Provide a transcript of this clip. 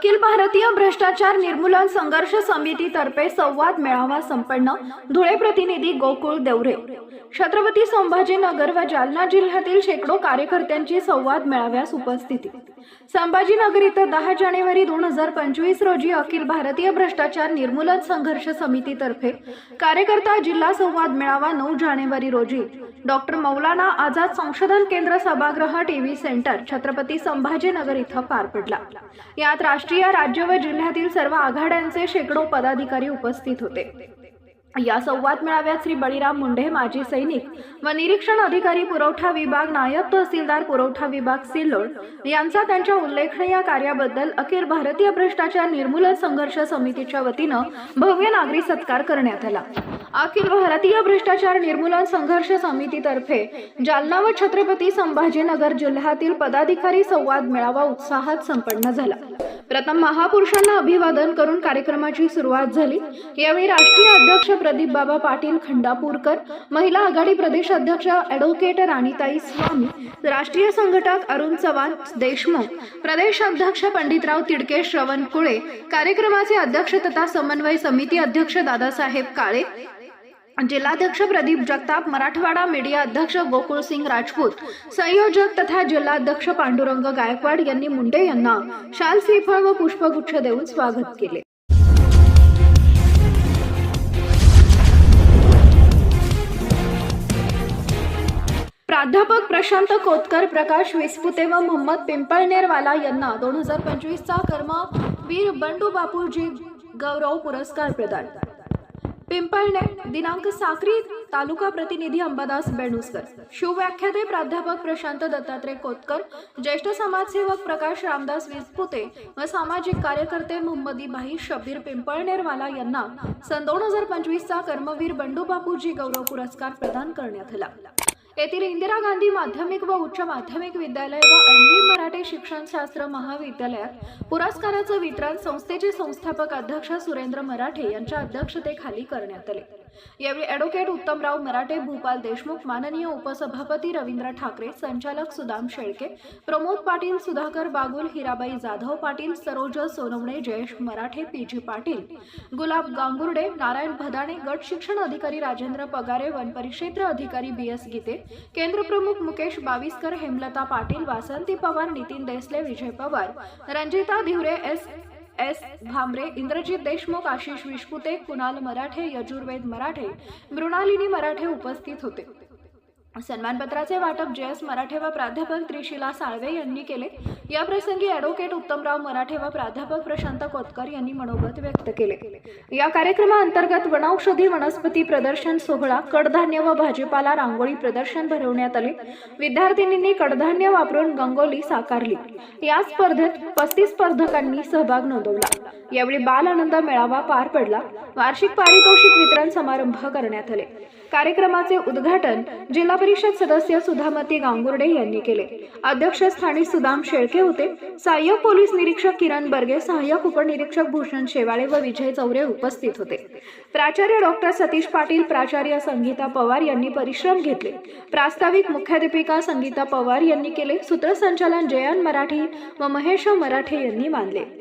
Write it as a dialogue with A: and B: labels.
A: अखिल भारतीय भ्रष्टाचार निर्मूलन संघर्ष समितीतर्फे संवाद मेळावा संपन्न. धुळे प्रतिनिधी गोकुळ देवरे. छत्रपती संभाजीनगर व जालना जिल्ह्यातील शेकडो कार्यकर्त्यांची संवाद मेळाव्यास उपस्थिती. संभाजीनगर इथं दहा जानेवारी दोन हजार पंचवीस रोजी अखिल भारतीय भ्रष्टाचार निर्मूलन संघर्ष समितीतर्फे कार्यकर्ता जिल्हा संवाद मेळावा नऊ जानेवारी रोजी. डॉक्टर मौलाना आझाद संशोधन केंद्र सभागृह टीव्ही सेंटर छत्रपती संभाजीनगर इथं पार पडला. यात राष्ट्रीय राज्य व जिल्ह्यातील सर्व आघाड्यांचे शेकडो पदाधिकारी उपस्थित होते. या संवाद मेळाव्यात श्री बळीराम मुंढे माजी सैनिक व निरीक्षण अधिकारी पुरवठा विभाग नायब तहसीलदार पुरवठा विभाग सिल्लोड यांचा त्यांच्या उल्लेखनीय कार्याबद्दल अखिल भारतीय भ्रष्टाचार निर्मूलन संघर्ष समितीच्या वतीनं भव्य नागरी सत्कार करण्यात आला. अखिल भारतीय भ्रष्टाचार निर्मूलन संघर्ष समितीतर्फे जालना व छत्रपती संभाजीनगर जिल्ह्यातील पदाधिकारी संवाद मेळावा उत्साहात संपन्न झाला. प्रथम महापुरुषांना अभिवादन करून कार्यक्रमाची सुरुवात झाली. यावेळी राष्ट्रीय अध्यक्ष प्रदीप बाबा पाटील खंडापूरकर महिला आघाडी प्रदेश अध्यक्ष ॲडव्होकेट राणीताई स्वामी राष्ट्रीय संघटक अरुण चव्हाण देशमुख प्रदेश अध्यक्ष पंडितराव तिडके श्रवण कुळे कार्यक्रमाचे अध्यक्ष तथा समन्वय समिती अध्यक्ष दादासाहेब काळे जिल्हाध्यक्ष प्रदीप जगताप मराठवाडा मीडिया अध्यक्ष गोकुळ सिंग राजपूत संयोजक तथा जिल्हाध्यक्ष पांडुरंग गायकवाड यांनी मुंडे यांना शाल श्रीफळ व पुष्पगुच्छ देऊन स्वागत केले. प्राध्यापक प्रशांत कोतकर प्रकाश विस्पुते व मोहम्मद पिंपळनेरवाला यांना दोन हजार पंचवीसचा कर्मवीर बंडू बापूजी गौरव पुरस्कार प्रदान. पिंपळनेर दिनांक साक्री तालुका प्रतिनिधी अंबादास बेणुसकर. शिवव्याख्याते प्राध्यापक प्रशांत दत्तात्रय कोतकर ज्येष्ठ समाजसेवक प्रकाश रामदास विस्पुते व सामाजिक कार्यकर्ते मोहम्मदी भाई शबीर पिंपळनेरवाला यांना सन दोन हजार पंचवीसचा कर्मवीर बंडू बापूजी गौरव पुरस्कार प्रदान करण्यात आला. येथील इंदिरा गांधी माध्यमिक व उच्च माध्यमिक विद्यालय व एम बी मराठे शिक्षणशास्त्र महाविद्यालयात पुरस्काराचं वितरण संस्थेचे संस्थापक अध्यक्ष सुरेंद्र मराठे यांच्या अध्यक्षतेखाली करण्यात आले. यावेळी ॲडव्होकेट उत्तमराव मराठे भूपाल देशमुख माननीय उपसभापती रवींद्र ठाकरे संचालक सुदाम शेळके प्रमोद पाटील सुधाकर बागुल हिराबाई जाधव पाटील सरोज सोनवणे जयेश मराठे पी जी पाटील गुलाब गांगुर्डे नारायण भदाणे गट शिक्षण अधिकारी राजेंद्र पगारे वन परिक्षेत्र अधिकारी बी एस गीते केंद्र प्रमुख मुकेश बाविस्कर हेमलता पाटील वासंती पवार नितीन देसले विजय पवार रंजिता धिवरे एस. एस. भांबरे इंद्रजित देशमुख आशिष विशपुते कुणाल मराठे यजुर्वेद मराठे मृणालिनी मराठे उपस्थित होते. सन्मानपत्राचे वाटप जे एस मराठे व प्राध्यापक त्रिशिला साळवे यांनी केले. या प्रसंगी ॲडव्होकेट उत्तमराव मराठे व प्राध्यापक प्रशांत कोतकर यांनी मनोगत व्यक्त केले. या कार्यक्रमाअंतर्गत वनौषधी वनस्पती प्रदर्शन सोहळा कडधान्य व भाजीपाला रांगोळी प्रदर्शन भरवण्यात आले. विद्यार्थिनींनी कडधान्य वापरून गंगोली साकारली. या स्पर्धेत पस्तीस स्पर्धकांनी सहभाग नोंदवला. यावेळी बाल आनंद मेळावा पार पडला. वार्षिक पारितोषिक वितरण समारंभ करण्यात आले. कार्यक्रमाचे उद्घाटन जिल्हा परिषद सदस्य सुधामती गांगुर्डे यांनी केले. अध्यक्षस्थानी सुदाम शेळके होते. सहाय्यक पोलीस निरीक्षक किरण बर्गे सहाय्यक उपनिरीक्षक भूषण शेवाळे व विजय चौरे उपस्थित होते. प्राचार्य डॉक्टर सतीश पाटील प्राचार्य संगीता पवार यांनी परिश्रम घेतले. प्रास्ताविक मुख्याध्यापिका संगीता पवार यांनी केले. सूत्रसंचालन जयन मराठी व महेश मराठे यांनी मानले.